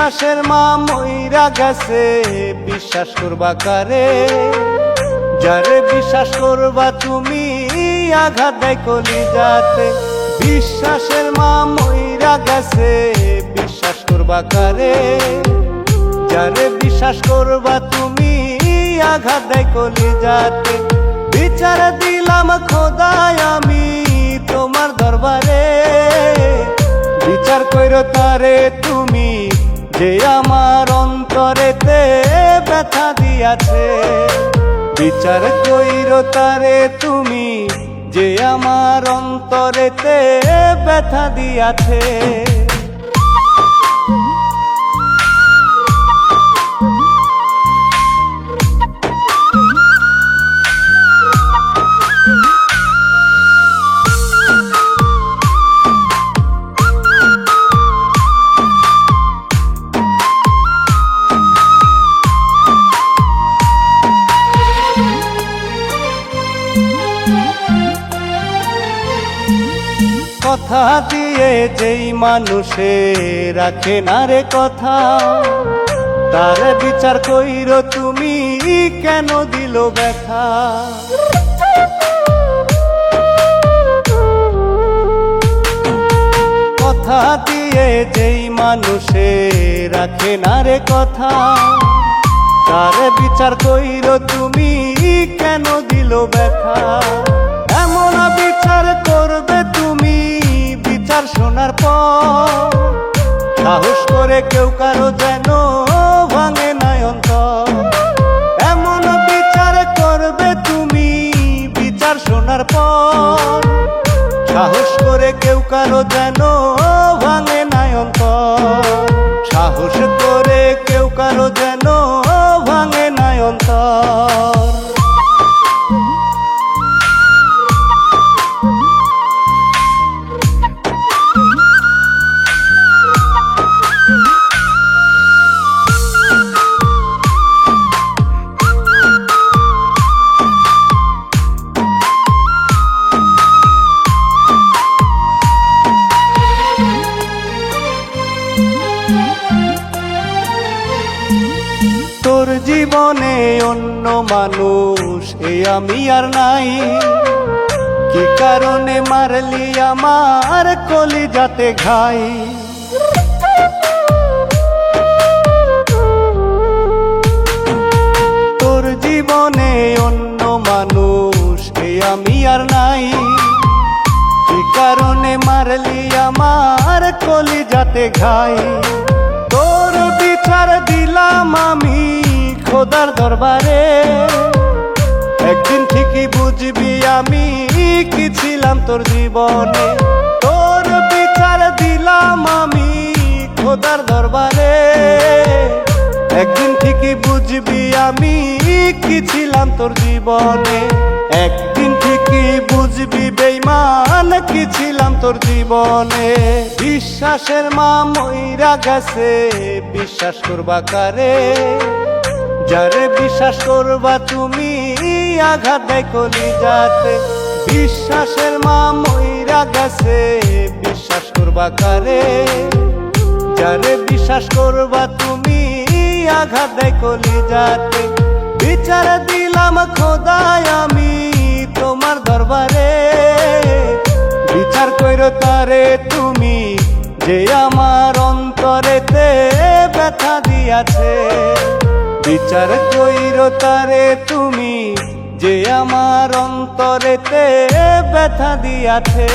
বিশ্বাসের মা মইরা গেছে, বিশ্বাস করবা কারে? যারে বিশ্বাস করবা তুমি, আঘাত দেয় কলি যাতে বিশ্বাসের মা মইরা গেছে, বিশ্বাস করবা কারে? যারে বিশ্বাস করবা তুমি, আঘাত দেয় কলি যাতে বিচার দিলাম খোদায় আমি তোমার দরবারে। বিচার কইর তারে দিয়াছে বিচার কইর তারে তুমি যে আমার অন্তরেতে ব্যথা দিয়াছে। কথা দিয়ে যেই মানুষে রাখে না রে কথা, তার বিচার কইর তুমি কেন দিল ব্যথা? কথা দিয়ে যেই মানুষে রাখে না রে কথা, তার বিচার কইর তুমি কেন দিল ব্যথা? শোনার পর সাহস করে কেউ কারও যেন ভাঙে নাই অন্তর। এমন বিচার করবে তুমি, বিচার শোনার পর সাহস করে কেউ কারও যেন ভাঙে নাই অন্তর। সাহস জীবনে অন্য মানুষ, এ আমি আর নাই। কি কারণে মারলি আমার কলি যাতে ঘাই? তোর জীবনে অন্য মানুষ, এ আমি আর নাই। কি কারণে মারলি আমার কলি যাতে ঘাই? তোর বিচার দিলাম আমি খোদার দরবারে। একদিন ঠিকই বুঝবি আমি কি ছিলাম তোর জীবনে। তোর বিচার দিলাম আমি খোদার দরবারে। একদিন ঠিকই বুঝবি আমি কি ছিলাম তোর জীবনে। একদিন ঠিকই বুঝবি বেইমান কি ছিলাম তোর জীবনে। বিশ্বাসের মা মইরা গেছে, বিশ্বাস করবা কারে? যারে বিশ্বাস করবা তুমি, আঘাত কলি যাতে বিশ্বাসের মা মইরা গেছে, বিশ্বাস করবা কারে? যারে বিশ্বাস করবা তুমি, আঘাত কলি যাতে বিচার দিলাম খোদায় আমি তোমার দরবারে। বিচার কইর তারে তুমি, যে আমার অন্তরেতে ব্যথা দিয়াছে। বিচার কইর তারে তুমি যে আমার অন্তরেতে ব্যথা দিয়াছে।